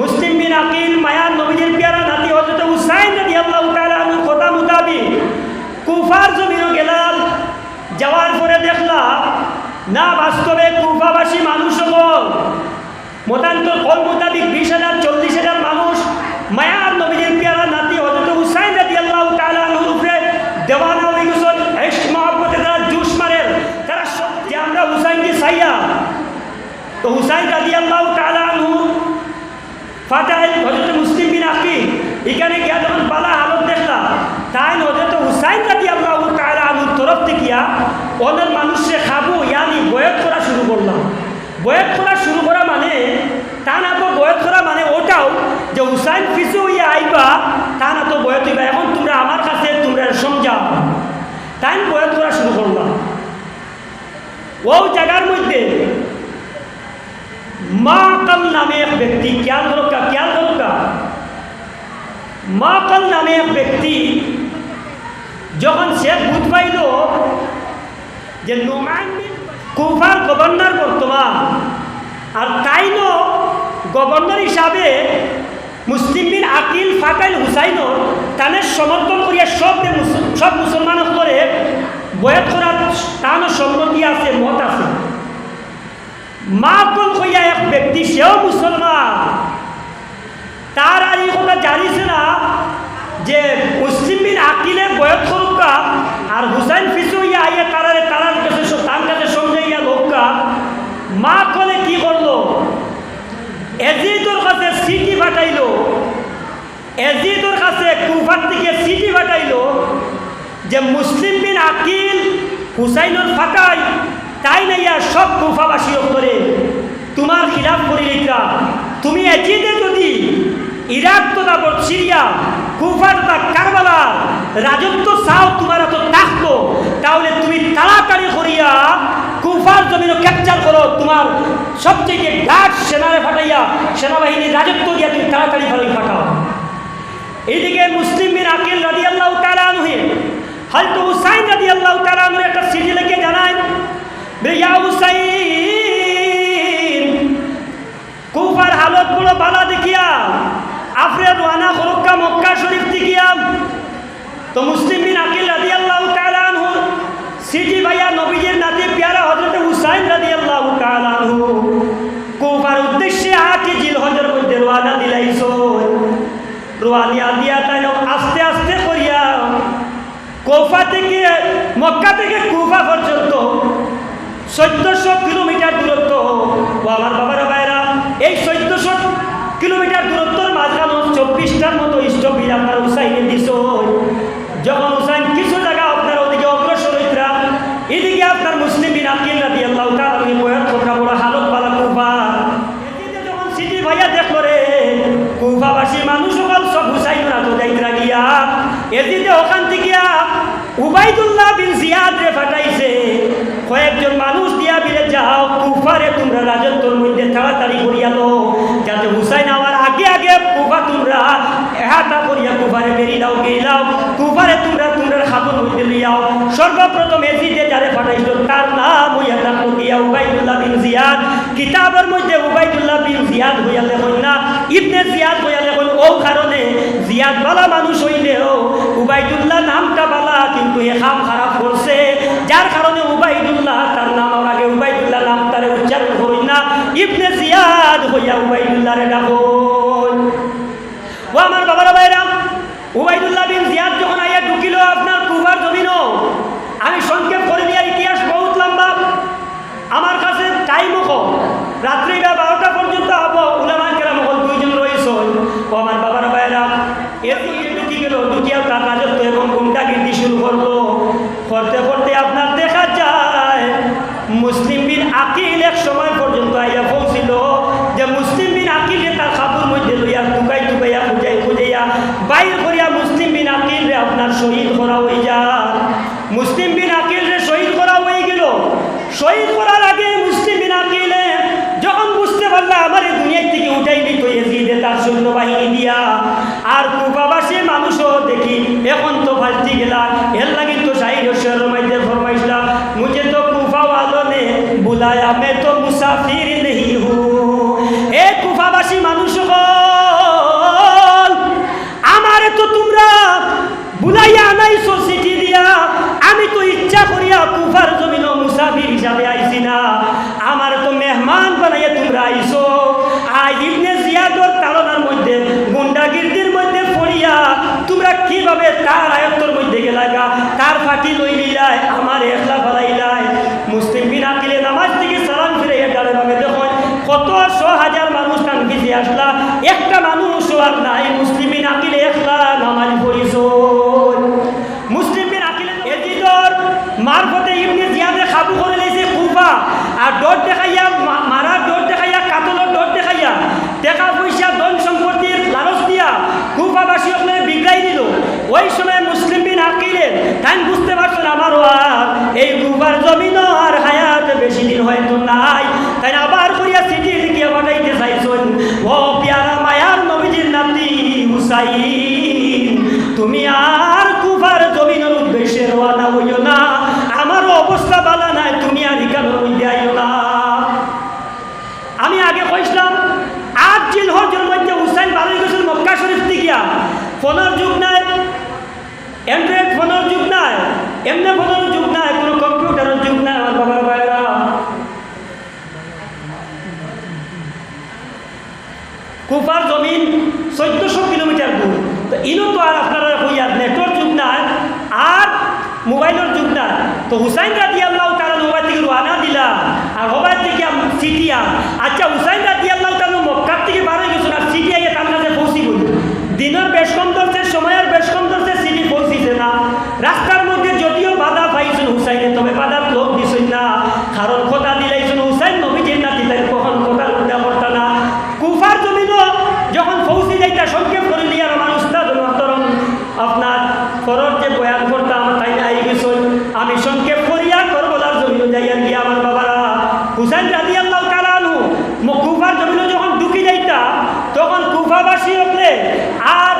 মুসলিম বিন Aqil Mayan নবীদের পেয়ারা নাতি হজরত হুসাইন রাদি আল্লাহ তালু কথা মোতাবিক কুফার জমিও গেলাম। যাওয়ার পরে দেখলাম, না, বাস্তবে কুফাবাসী মানুষ সকল মতান্তর কল মোতাবিক বিশ হাজার চল্লিশ হাজার মানুষ মায়ার নবীদের পেয়ারা নাতি হজরত হুসাইন রাদি আল্লাহ তালুর উপরে দেওয়ানা হয়ে গেছেন এস মহব্বতে তারা জুস মারেন তারা সব যে আমরা হুসাইনকে চাইয়া তো হুসাইন রাজি আল্লাহ তালু ফাটাইল হজরত মুসলিম বিন আকি এখানে গিয়া যখন বালা হালত দেখলাম তাই হজরত হুসাইন রাজি আল্লাহ তালুর তরফ থেকে ওদের মানুষে খাব, ইয়ানি বয়ত করা শুরু করলাম। বয়ত করা শুরু করা মানে তা না তো বয়ত করা মানে ওটাও যে হুসাইন পিছু ইয়া আইবা, তা না তো বয়ত হইবা। এখন তোমরা আমার কাছে তোমরা সমঝাও তাই বয়ত করা শুরু করলাম। ও জায়গার মধ্যে মা কল নামে এক ব্যক্তি, খেয়াল করো কা, খেয়াল করো কা। মা কল নামে এক ব্যক্তি যখন সে বুঝ পাইল যে কুফার গভর্নর বর্তমান, আর তাই ন গভর্নর হিসাবে মুসলিম বিন আকিল ফাকাইল হুসাইনর তানের সমর্থন করিয়া সব সব মুসলমান করে বয়াত করার তানও সম্মতি আছে, মত আছে। মা হইয়া এক ব্যক্তি সেও মুসলমান। তার আর এই কথা জানিছে না যে মুসলিম বিন আকিলে বয়স করুকা আর হুসাইন ফিসু ইয়া আইয়া তারারে তারার কাছে তার কাছে সমঝাইয়া লোকা মা কলে কি করল? এজিদর কাছে সিটি ফাটাইলো এজিদর কাছে কুফার থেকে সিটি ফাটাইলো যে মুসলিম বিন আকিল হুসাইনের ফাটাই তাই নাইয়া সব কুফাবাসী করে তোমার খিলাফ করিলিকা তুমি এজিদে যদি ইরাক তথা বর সিরিয়া কুফা তথা কারবালা। রাজত্ব চাও, তোমার এত থাকতো তাহলে তুমি তাড়াতাড়ি করিয়া কুফার জমিনও ক্যাপচার করো। তোমার সবচেয়ে গাছ সেনারে ফাটাইয়া, সেনাবাহিনীর রাজত্ব দিয়া তুমি তাড়াতাড়ি ফাটাই ফাটাও। এইদিকে মুসলিম বিন আকিল রাজি আল্লাহ তালানহে হয়তো হুসাইন রাজি আল্লাহ তালানহ একটা চিঠি লিখে জানায় যে ইয়া হুসাইন কুফার হালত বড় বালা দেখিয়া আফরে রোয়ানা ফরক্কা মক্কা শরীফ দেখিয়া তো মুসলিম বিন আকিল রাজি আল্লাহ তালানহ সিটি ভাইয়া নবীজির নাতি পেয়ারা হজরত হুসাইন রাজি আল্লাহ তালানহ কুফার উদ্দেশ্যে আটি জিল হজর মধ্যে রোয়ানা দিলাইছ। রোয়ানিয়া দিয়া তাই আস্তে আস্তে করিয়া কোফা থেকে, মক্কা থেকে কুফা পর্যন্ত চোদ্দশো কিলোমিটার দূরত্ব। ও আমার বাবার ভাইরা এই চোদ্দশো কিলোমিটার দূরত্বর মাঝখানে চব্বিশটার মতো আপনার দিস যখন কিছু জায়গা আপনার ওদিকে অগ্রসর হইতরা এদিকে আপনার মুসলিম বিন আকিল আল্লাহ বয়াত কথা হালত পালা কুফা। যখন সিটি ভাইয়া দেখল রে, কুফাবাসী মানুষ সকল সব হুসাইন রাতো যাইতরা গিয়া এদিকে ওখান থেকে উবাইদুল্লাহ বিন জিয়াদ রে ফাটাইছে কয়েকজন মানুষ দিয়া বিলে যাও কুফারে, তোমরা রাজত্বর মধ্যে তাড়াতাড়ি করিয়ালো যাতে এহাতা করিয়া কুফারে বেরিয়ে দাও গেলাও কুফারে তোমরা তোমরা খাবর মধ্যে লিয়াও সর্বপ্রথম এজিদে যারে ফাটাইছিল তার নাম হইয়া উবাইদুল্লাহ বিন জিয়াদ। কিতাবের মধ্যে উবাইদুল্লাহ বিন জিয়াদ হইয়া লেখন না জিয়াদ হইয়া লেখন, ও কারণে জিয়াদ বালা মানুষ হইলেও উবাইদুল্লাহ নামটা বালা, কিন্তু এ খাম খারাপ করছে। যার কারণে উবাইদুল্লাহ তার নাম আগে উবাইদুল্লাহ নাম তারে উচ্চারণ করি না। ইবনে জিয়াদ হইয়া উবাইদুল্লাহ রে ডাকো ও আমার বাবার ভাইরা উবাইদুল্লাহ বিন জিয়াদ সৈন্যবাহিনী দিয়া। আর কুপাবাসী মানুষও দেখি, এখন তো ফালতি গেলা। এর লাগে তো সাহির হোসেন ফরমাইছিলাম মুঝে তো কুফা ওয়ালো নে, বুলায়া মে তো মুসাফির নেই হু। এ কুফাবাসী মানুষ আমারে তো তোমরা বুলাইয়া আনাইছো সিটি দিয়া। আমি তো ইচ্ছা করিয়া কুফার জমিন মুসাফির হিসাবে আইছি না। আমার তো মেহমান বানাইয়া তোমরা আইছো। কীভাবে তার আয়ত্তর মধ্যে গেলাগা? তার ফাঁকি লই লিলাই আমার একলা ফেলাইলাই মুসলিম বিন আকিলে নামাজ থেকে সালাম ফিরে গেলে নামে দেখুন, কত শ হাজার মানুষ কান গিয়ে আসলা। একটা মানুষ আর নাই, মুসলিম বিন আকিলে একলা নামাজ পড়িস মুসলিম বিন আকিলে এদিদর মারফতে ইবনে জিয়াদের খাবু করে লেছে কুফা, আর ডট দেখা বেশি দিন হয়তো নাই। তাই আবার করিয়া চিঠি লিখিয়া পাঠাইতে চাইছেন। ও পিয়ারা মায়ার নবীজির নাতি হুসাইন, তুমি আর কুফার জমিনের উদ্দেশ্যে রওনা হইও না। আমারও অবস্থা বালা নাই, তুমি আর ইকানোর মধ্যে আইও না। আমি আগে কইছিলাম আট জিল হজের মধ্যে হুসাইন ভালোই গেছিল মক্কা শরীফ থেকে ফোনের যুগ নাই অ্যান্ড্রয়েড ফোনের যুগ নাই, এমনি ফোনের যুগ নাই কোনো কম্পিউটারের যুগ নাই আমার বাবার ভাইরা কুফার জমিন চোদ্দশো কিলোমিটার দূর। তো ইনো তো আর আপনারা কইয়া নেটওয়ার্ক যুগ নাই, আর মোবাইলের যুগ নাই। তো হুসাইন রাজি আল্লাহ তারা মোবাইল থেকে রোয়ানা দিলা আর মোবাইল থেকে সিটিয়া আচ্ছা হুসাইন রাজি আল্লাহ তারা মক্কার থেকে বার হয়ে গেছিল আর সিটি আইয়া তার কাছে পৌঁছি গেল দিনের বেশ কম ধরছে সময়ের বেশ কম ধরছে সিটি পৌঁছিছে না। রাস্তার মধ্যে যদিও বাধা পাইছেন হুসাইনে তবে বাধার লোক দিছেন না। কারণ কথা দিলাইছেন হুসাইন নবীজির নাতি তাই কখন কথা উল্টা করতা না কুফার জমিন যখন ফৌসি যাইতা সংক্ষেপ করে দিয়ে আমার উস্তাদ মহতরম আপনার ফরর যে বয়ান করতাম, তাই আই গেছই আমি সংক্ষেপ করিয়া করবলার জমিন যাইয়া গিয়া আমার বাবারা হুসাইন রাজি আল্লাহ তালানু কুফার জমিন যখন ঢুকি যাইতা, তখন কুফাবাসী হলে আর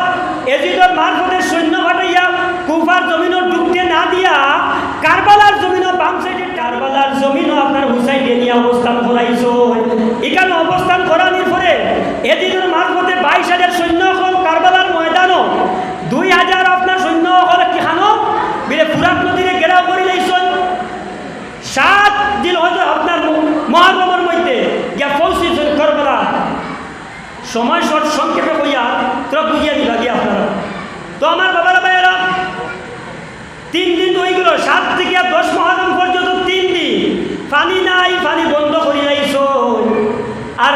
এজিদর মারফতের সৈন্য পাঠাইয়া কুফার জমিনও ঢুকতে না দিয়া কারবালার জমিনও বাম সাইডে কারবালার জমিনও আপনার হুসাইনে নিয়ে অবস্থান করাইছো। এখানে অবস্থান করানোর পরে এদিনের মারফতে বাইশ হাজার সৈন্য হল কারবালার ময়দানও দুই হাজার আপনার সৈন্য হল কিখানো বিলে ফুরাত নদীরে গেরাও করে লাইছন সাত দিন হয়তো আপনার মহারমের মধ্যে গিয়া পৌঁছেছেন কারবালা সময় শর্ট সংক্ষেপে কইয়া তোরা বুঝিয়া দিবা গিয়া আপনারা। তো আমার বাবার ভাইয়েরা, তিন দিন তো গেল সাত থেকে দশ মহারম পর্যন্ত তিন দিন। পানি নাই, পানি বন্ধ করি লাইছ আর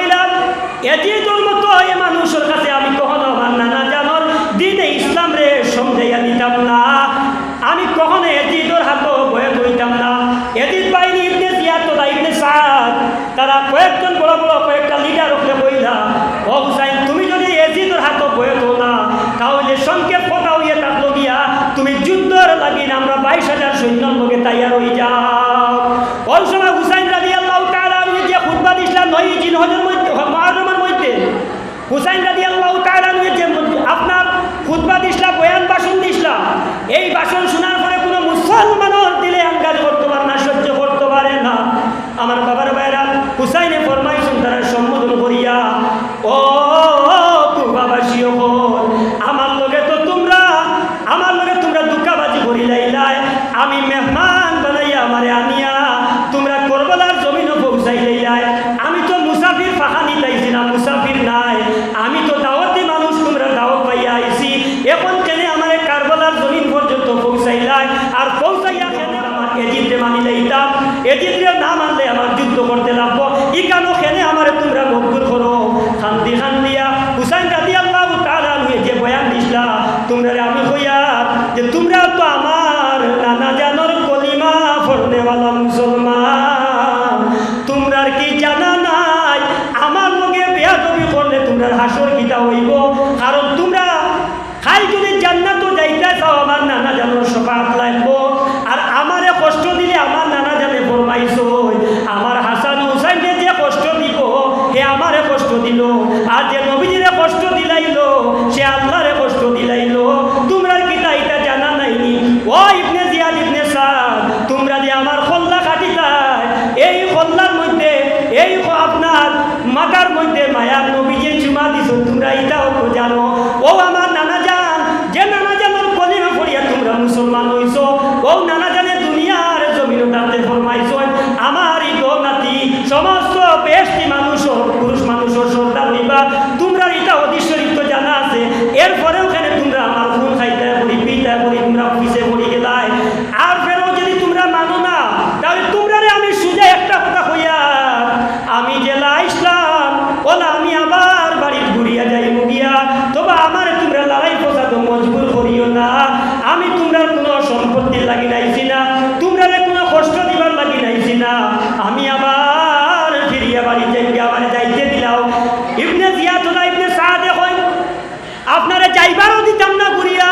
হুসাইনে এটি তোর মতো এ মানুষের কাছে আমি কখনো আমার নানা আপনারা যাইবারও দিতাম না ঘুরিয়া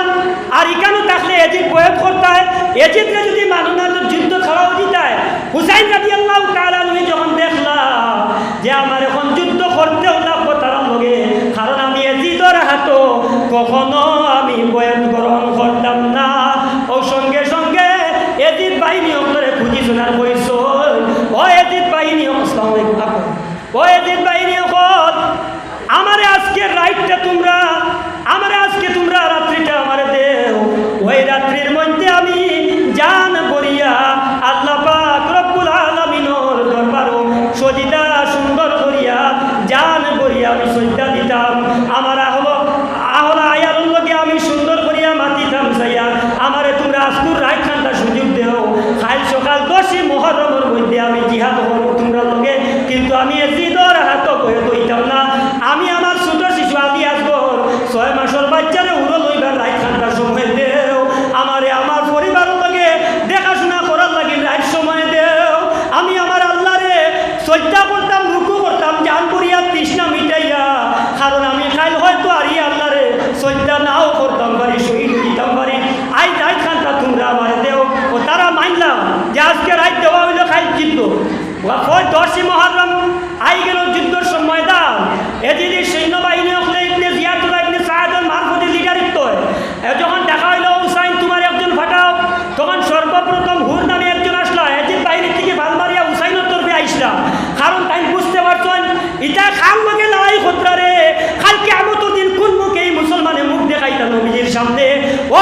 আর এখানে থাকলে এজিদ প্রয়োগ করতে হয় এজিদকে যদি মানুষ যুদ্ধ খাওয়াও দিতায়। হুসাইন রাজি আল্লাহ কালালুই যখন দেখলাম যে আমার এখন যুদ্ধ করতে লাগবো তার লগে কারণ আমি এজিদর হাত কখনো আমি বয়ান গ্রহণ করতাম না। ও সঙ্গে সঙ্গে এজিদ বাহিনী অন্তরে খুঁজি শোনার কইস ও এজিদ বাহিনী ও এজিদ বাহিনী অকল, আমার আজকের রাইটটা তোমরা যে আজকে রাত দেওয়া হইল খাই যুদ্ধ। ওই দশই মহরম আই গেল যুদ্ধর ময়দান। এদিন সৈন্যবাহিনী দেখা একজন তখন সর্বপ্রথম নামে একজন থেকে আইসলা কারণ তাই বুঝতে ইটা খান রে। দিন কোন সামনে। ও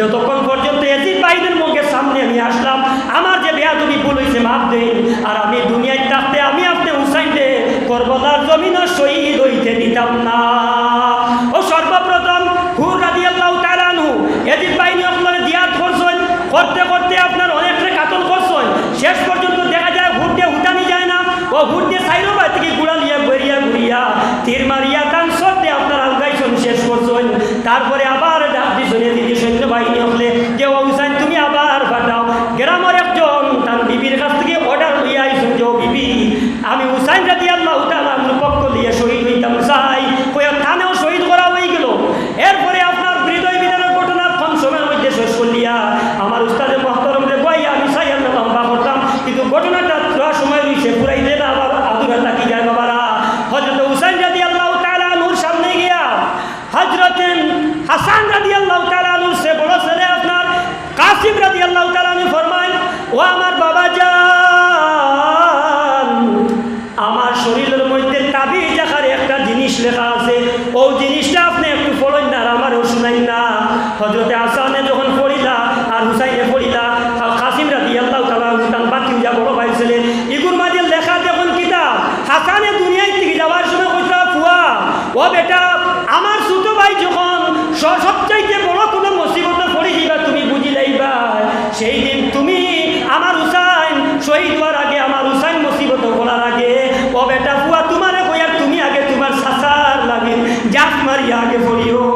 যতক্ষণ পর্যন্ত এসির বাইদের মুখের সামনে আমি আসলাম, আমার যে বেয়া তুমি ভুল হয়েছে মাপ দে। আর আমি দুনিয়ায় থাকতে, আমি আপনি উসাইতে করবদার জমিন শহীদ হইতে দিতাম না। ও সর্বপ্রথম হুর রাজি আল্লাহ তারানু এদিক বাহিনী আপনার জিয়াদ করছেন, করতে করতে আপনার অনেকটা কাতল করছেন। শেষ পর্যন্ত দেখা যায় হুর দিয়ে উঠানি যায় না, ও হুর দিয়ে সাইরো বাড়ি থেকে গুড়া লিয়া বেরিয়া ঘুরিয়া তীর মারিয়া তান সব দিয়ে আপনার আলগাইছেন শেষ করছেন। তারপরে आइए अपने calle fue yo.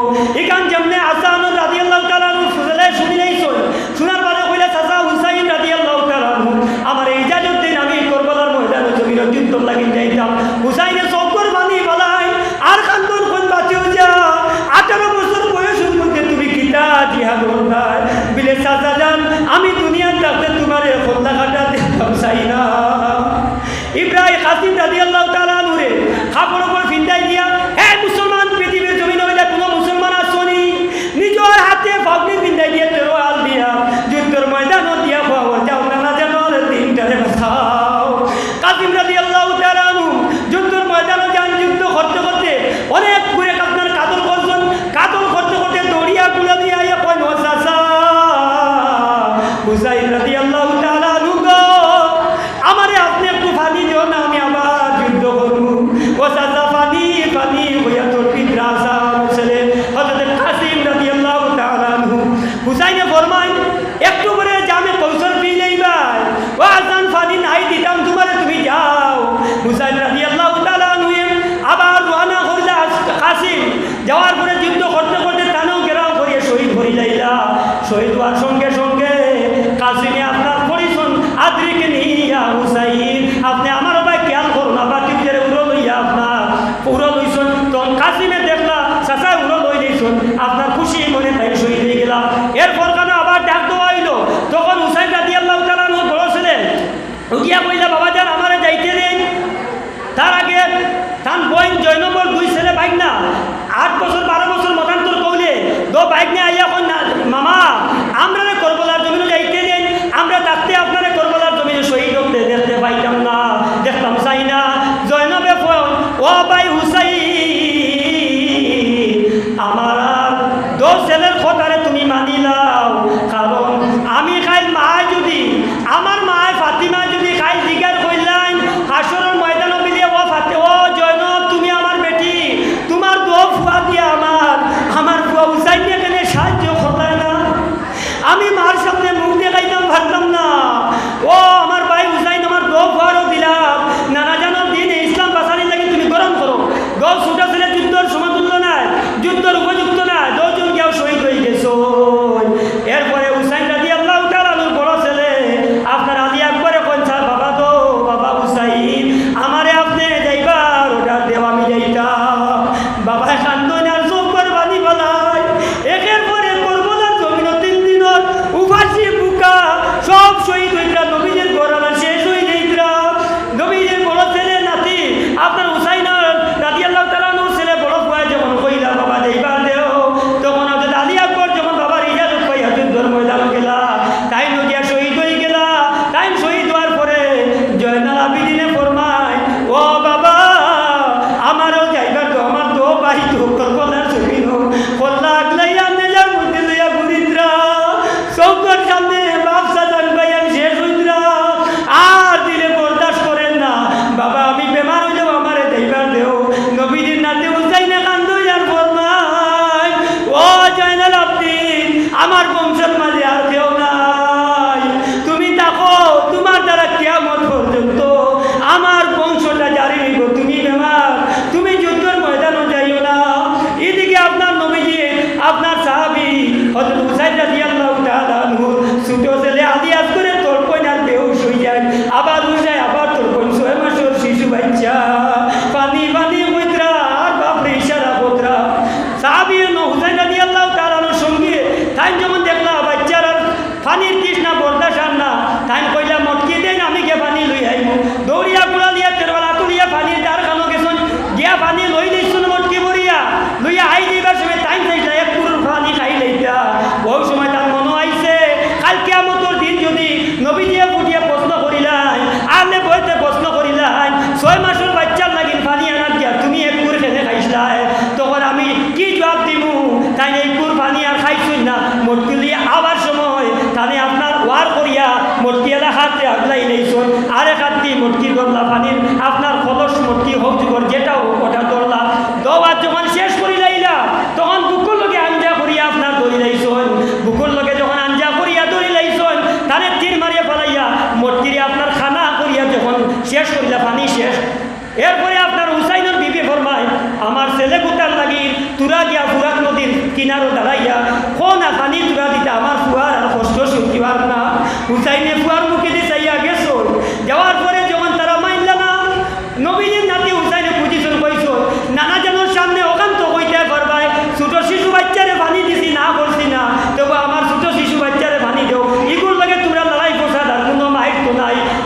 sou Eduardo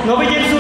নাই নবীজির